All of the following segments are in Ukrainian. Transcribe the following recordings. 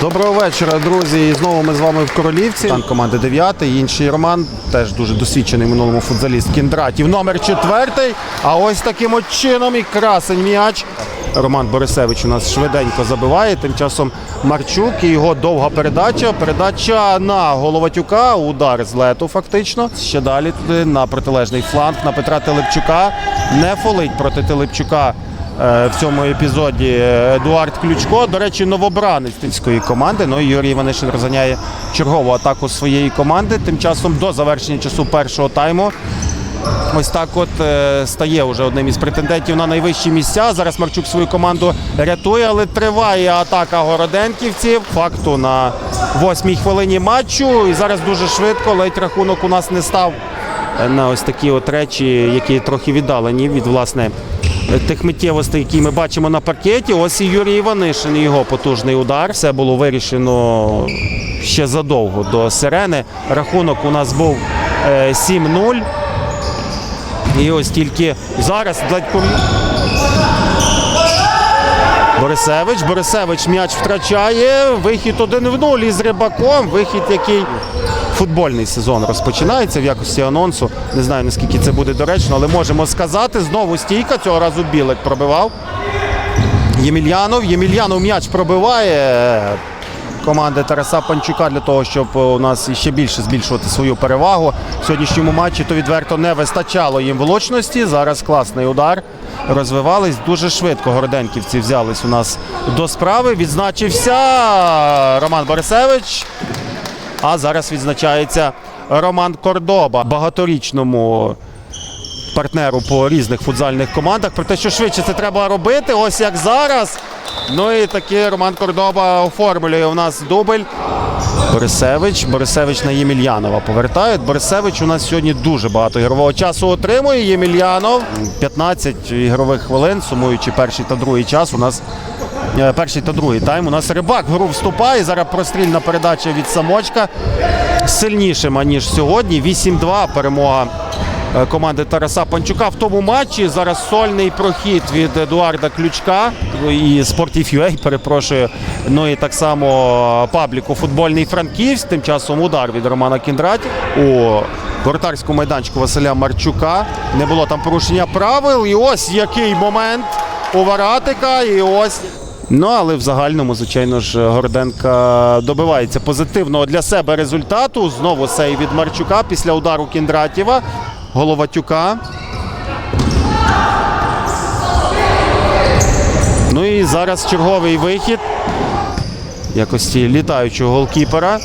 Доброго вечора, друзі. І знову ми з вами в Королівці. Там команди 9, інший Роман, теж дуже досвідчений в минулому футзаліст Кіндратів. Номер 4. А ось таким от чином і красень м'яч. Роман Борисевич у нас швиденько забиває. Тим часом Марчук і його довга передача. Передача на Головатюка. Удар з лету фактично. Ще далі на протилежний фланг на Петра Телепчука. Не фолить проти Телепчука в цьому епізоді Едуард Ключко. До речі, новобранець тильської команди. Ну і Юрій Іванишин розганяє чергову атаку своєї команди. Тим часом до завершення часу першого тайму. Ось так от е, стає вже одним із претендентів на найвищі місця. Зараз Марчук свою команду рятує, але триває атака городенківців. Факту на восьмій хвилині матчу. І зараз дуже швидко ледь рахунок у нас не став е, на ось такі от речі, які трохи віддалені від власне тих миттєвостей, які ми бачимо на паркеті. Ось і Юрій Іванишин, і його потужний удар. Все було вирішено ще задовго до сирени. Рахунок у нас був е, 7-0. І ось тільки зараз Борисевич. Борисевич м'яч втрачає. Вихід один в нуль із рибаком. Вихід, який футбольний сезон розпочинається в якості анонсу. Не знаю наскільки це буде доречно, але можемо сказати. Знову стійка. Цього разу Білик пробивав. Ємельянов. Ємельянов м'яч пробиває команди Тараса Панчука для того, щоб у нас ще більше збільшувати свою перевагу. В сьогоднішньому матчі то відверто не вистачало їм влучності. Зараз класний удар. Розвивались дуже швидко. Городенківці взялись у нас до справи. Відзначився Роман Борисевич. А зараз відзначається Роман Кордоба, багаторічному партнеру по різних футзальних командах. Про те, що швидше це треба робити, ось як зараз. Ну і таки Роман Кордоба оформлює у нас дубль. Борисевич. Борисевич на Ємельянова повертають. Борисевич у нас сьогодні дуже багато ігрового часу отримує. Ємельянов 15 ігрових хвилин, сумуючи перший та другий час. У нас е, перший та другий тайм. У нас рибак в гру вступає. Зараз прострільна передача від самочка сильнішим, аніж сьогодні. 8-2 перемога команди Тараса Панчука в тому матчі. Зараз сольний прохід від Едуарда Ключка і Спортів.ua, перепрошую. Ну і так само пабліку футбольний Франківськ. Тим часом удар від Романа Кіндраті у воротарському майданчику Василя Марчука. Не було там порушення правил. І ось який момент у Варатика. І ось Ну, але в загальному, звичайно ж, Горденка добивається позитивного для себе результату. Знову сей від Марчука після удару Кіндратєва. Головатюка. Ну і зараз черговий вихід якості літаючого голкіпера.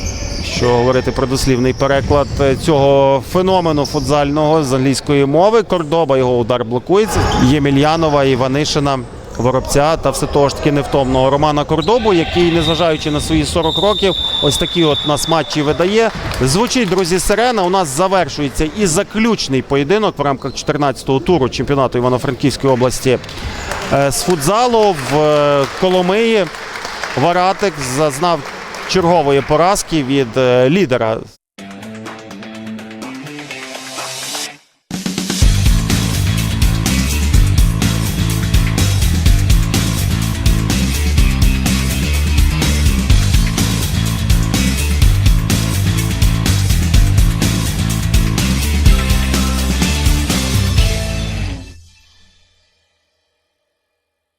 Що говорити про дослівний переклад е, цього феномену футзального з англійської мови. Кордоба його удар блокується. Ємельянова, Іванишина, Воробця та все того ж таки невтомного Романа Кордобу, який, незважаючи на свої 40 років, ось такі от нас матчі видає. Звучить, друзі, сирена. У нас завершується і заключний поєдинок в рамках 14-го туру чемпіонату Івано-Франківської області е, з футзалу в е, Коломиї. Варатик зазнав чергової поразки від е, лідера